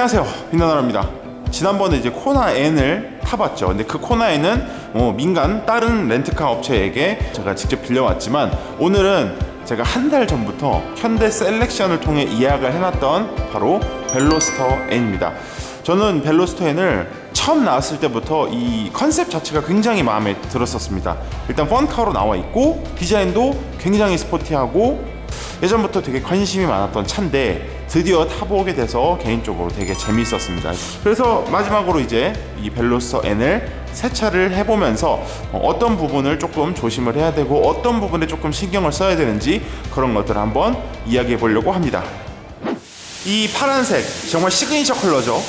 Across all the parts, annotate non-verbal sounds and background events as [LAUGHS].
안녕하세요. 빈나나라입니다. 지난번에 이제 코나 N을 타봤죠. 근데 그 코나 N은 어, 민간 다른 렌트카 업체에게 제가 직접 빌려왔지만 오늘은 제가 한 달 전부터 현대 셀렉션을 통해 예약을 해놨던 바로 벨로스터 N입니다. 저는 벨로스터 N을 처음 나왔을 때부터 이 컨셉 자체가 굉장히 마음에 들었었습니다. 일단 펀카로 나와 있고 디자인도 굉장히 스포티하고 예전부터 되게 관심이 많았던 차인데 드디어 타보게 돼서 개인적으로 되게 재미있었습니다. 그래서 마지막으로 이제 이 벨로서 N을 세차를 해보면서 어떤 부분을 조금 조심을 해야 되고 어떤 부분에 조금 신경을 써야 되는지 그런 것들을 한번 이야기해 보려고 합니다. 이 파란색 정말 시그니처 컬러죠.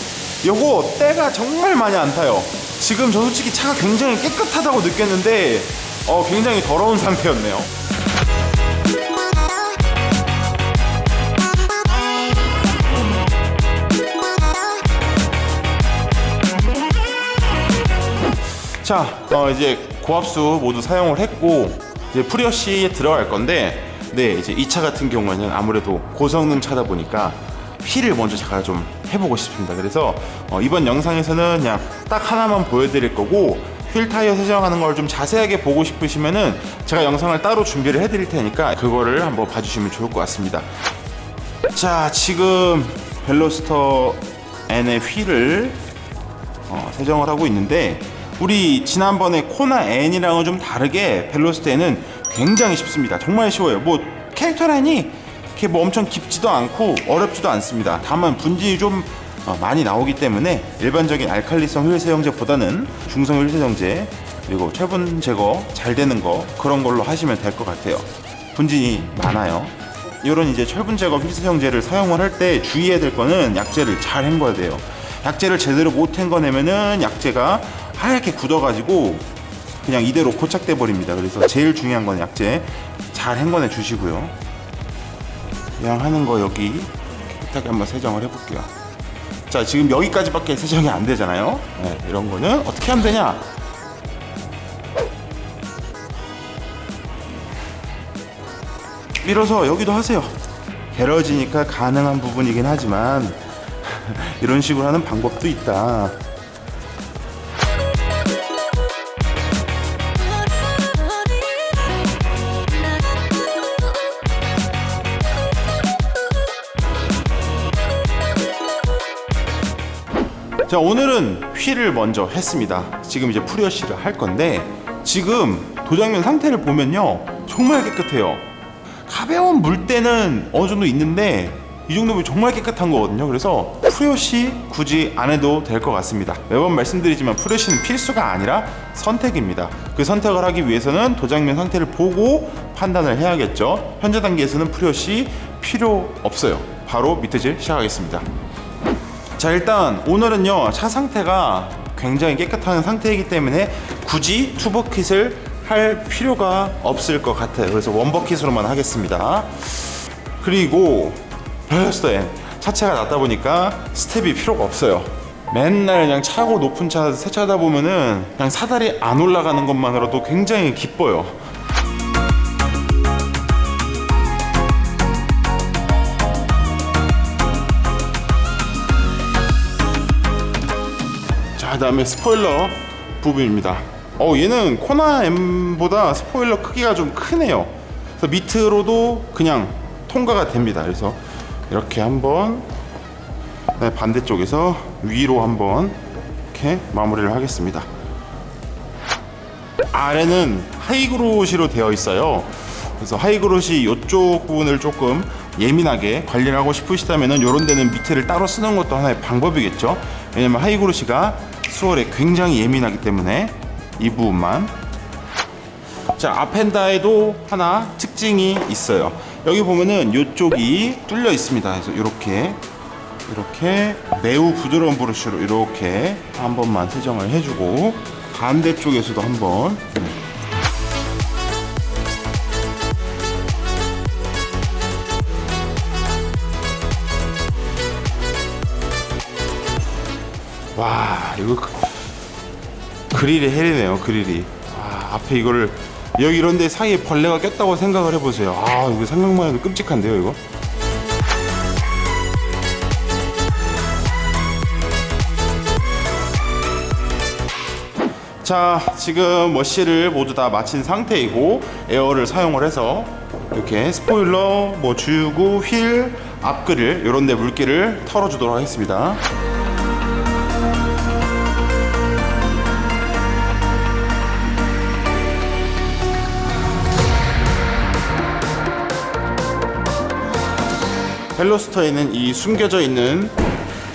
요거 때가 정말 많이 안 타요. 지금 저 솔직히 차가 굉장히 깨끗하다고 느꼈는데 어, 굉장히 더러운 [LAUGHS] 상태였네요. 자, 어, 이제 고압수 모두 사용을 했고 이제 프리어시에 들어갈 건데, 네, 이제 이 차 같은 경우에는 아무래도 고성능 차다 보니까 휠을 먼저 제가 좀 해보고 싶습니다. 그래서 어, 이번 영상에서는 그냥 딱 하나만 보여드릴 거고 휠 타이어 세정하는 걸 좀 자세하게 보고 싶으시면은 제가 영상을 따로 준비를 해드릴 테니까 그거를 한번 봐주시면 좋을 것 같습니다. 자, 지금 벨로스터 N의 휠을 어, 세정을 하고 있는데 우리 지난번에 코나 N이랑은 좀 다르게 벨로스테는 굉장히 쉽습니다. 정말 쉬워요. 뭐 캐릭터 라인이 이렇게 뭐 엄청 깊지도 않고 어렵지도 않습니다. 다만 분진이 좀 어, 많이 나오기 때문에 일반적인 알칼리성 휠 세정제보다는 중성 휠 세정제 그리고 철분 제거 잘 되는 거 그런 걸로 하시면 될 것 같아요. 분진이 많아요. 이런 이제 철분 제거 휠 세정제를 사용을 할 때 주의해야 될 거는 약재를 잘 헹궈야 돼요. 약재를 제대로 못 헹궈내면은 약재가 하얗게 굳어가지고 그냥 이대로 고착돼 버립니다. 그래서 제일 중요한 건 약재 잘 헹궈내 주시고요. 그냥 하는 거 여기 깨끗하게 한번 세정을 해볼게요. 자 지금 여기까지밖에 세정이 안 되잖아요. 네, 이런 거는 어떻게 하면 되냐? 밀어서 여기도 하세요. 게러지니까 가능한 부분이긴 하지만 [LAUGHS] 이런 식으로 하는 방법도 있다. 자 오늘은 휠을 먼저 했습니다. 지금 이제 프리어시를 할 건데 지금 도장면 상태를 보면요 정말 깨끗해요. 가벼운 물때는 어느 정도 있는데 이 정도면 정말 깨끗한 거거든요. 그래서 프리어시 굳이 안 해도 될 것 같습니다. 매번 말씀드리지만 프리어시는 필수가 아니라 선택입니다. 그 선택을 하기 위해서는 도장면 상태를 보고 판단을 해야겠죠. 현재 단계에서는 프리어시 필요 없어요. 바로 밑에질 시작하겠습니다 자 일단 오늘은요 차 상태가 굉장히 깨끗한 상태이기 때문에 굳이 투버킷을 할 필요가 없을 것 같아요. 그래서 원버킷으로만 하겠습니다. 그리고 벨러스터 N. 차체가 낮다 보니까 스텝이 필요가 없어요. 맨날 그냥 차고 높은 차 세차하다 보면은 그냥 사다리 안 올라가는 것만으로도 굉장히 기뻐요 자, 다음에 스포일러 부분입니다. 어, 얘는 코나 M보다 스포일러 크기가 좀 크네요. 그래서 밑으로도 그냥 통과가 됩니다. 그래서 이렇게 한번 네, 반대쪽에서 위로 한번 이렇게 마무리를 하겠습니다. 아래는 하이그로시로 되어 있어요. 그래서 하이그로시 이쪽 부분을 조금 예민하게 관리를 하고 싶으시다면 이런 데는 밑에를 따로 쓰는 것도 하나의 방법이겠죠. 왜냐면 하이그로시가 수월에 굉장히 예민하기 때문에 이 부분만 자 아펜다에도 하나 특징이 있어요. 여기 보면은 이쪽이 뚫려 있습니다. 그래서 이렇게 이렇게 매우 부드러운 브러쉬로 이렇게 한 번만 세정을 해주고 반대쪽에서도 한번 아, 이거 그- 그릴이 헬이네요 그릴이. 아 앞에 이거를 여기 이런데 사이에 벌레가 꼈다고 생각을 해보세요. 아 이거 생각만 해도 끔찍한데요 이거? 자 지금 뭐 워시를 모두 다 마친 상태이고 에어를 사용을 해서 이렇게 스포일러 뭐 주유구 휠 앞그릴 이런데 물기를 털어주도록 하겠습니다. 벨로스터에는 이 숨겨져 있는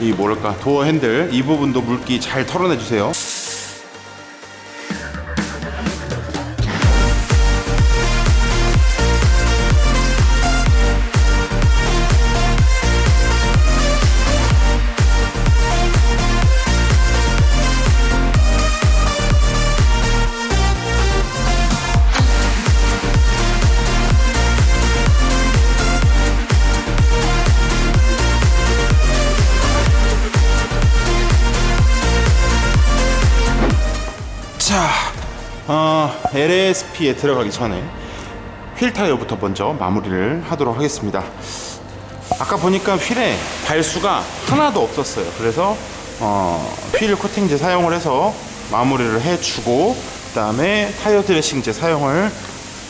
이 뭐랄까 도어 핸들 이 부분도 물기 잘 털어내 주세요. 어, LSP에 들어가기 전에 휠 타이어부터 먼저 마무리를 하도록 하겠습니다. 아까 보니까 휠에 발수가 하나도 없었어요. 그래서 어, 휠 코팅제 사용을 해서 마무리를 해주고 그 다음에 타이어 드레싱제 사용을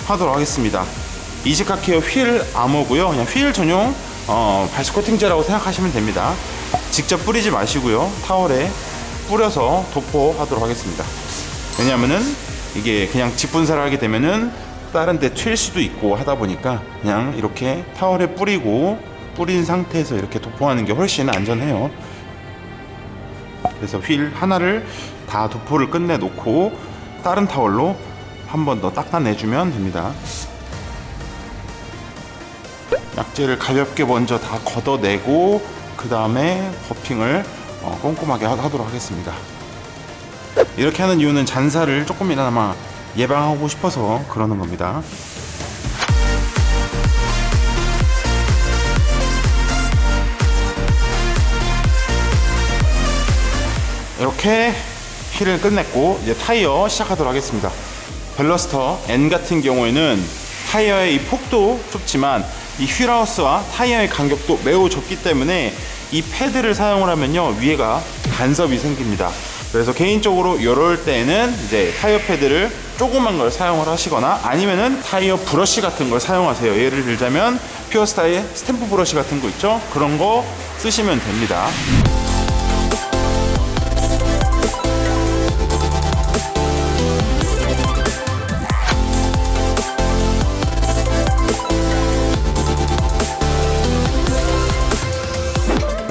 하도록 하겠습니다. 이지카 케어 휠 암호고요. 그냥 휠 전용 어, 발수 코팅제라고 생각하시면 됩니다. 직접 뿌리지 마시고요. 타월에 뿌려서 도포하도록 하겠습니다. 왜냐면은 이게 그냥 직분사를 하게 되면은 다른 데 튈 수도 있고 하다 보니까 그냥 이렇게 타월에 뿌리고 뿌린 상태에서 이렇게 도포하는 게 훨씬 안전해요. 그래서 휠 하나를 다 도포를 끝내 놓고 다른 타월로 한 번 더 닦아내주면 됩니다. 약재를 가볍게 먼저 다 걷어내고 그 다음에 버핑을 어, 꼼꼼하게 하- 하도록 하겠습니다. 이렇게 하는 이유는 잔사를 조금이나마 예방하고 싶어서 그러는 겁니다. 이렇게 휠을 끝냈고 이제 타이어 시작하도록 하겠습니다. 벨러스터 N 같은 경우에는 타이어의 이 폭도 좁지만 이 휠하우스와 타이어의 간격도 매우 좁기 때문에 이 패드를 사용을 하면요 위에가 간섭이 생깁니다. 그래서 개인적으로 이럴 때는 이제 타이어 패드를 조그만 걸 사용을 하시거나 아니면은 타이어 브러쉬 같은 걸 사용하세요. 예를 들자면 퓨어스타의 스탬프 브러쉬 같은 거 있죠? 그런 거 쓰시면 됩니다.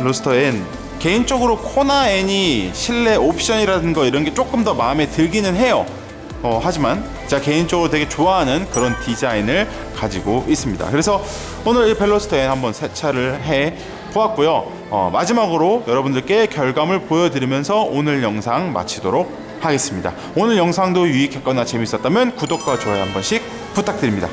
로스터 N 개인적으로 코나 N이 실내 옵션이라는 거 이런 게 조금 더 마음에 들기는 해요. 어, 하지만 제가 개인적으로 되게 좋아하는 그런 디자인을 가지고 있습니다. 그래서 오늘 이 벨로스터 N 한번 세차를 해 보았고요. 어, 마지막으로 여러분들께 결과물 보여드리면서 오늘 영상 마치도록 하겠습니다. 오늘 영상도 유익했거나 재밌었다면 구독과 좋아요 한 번씩 부탁드립니다.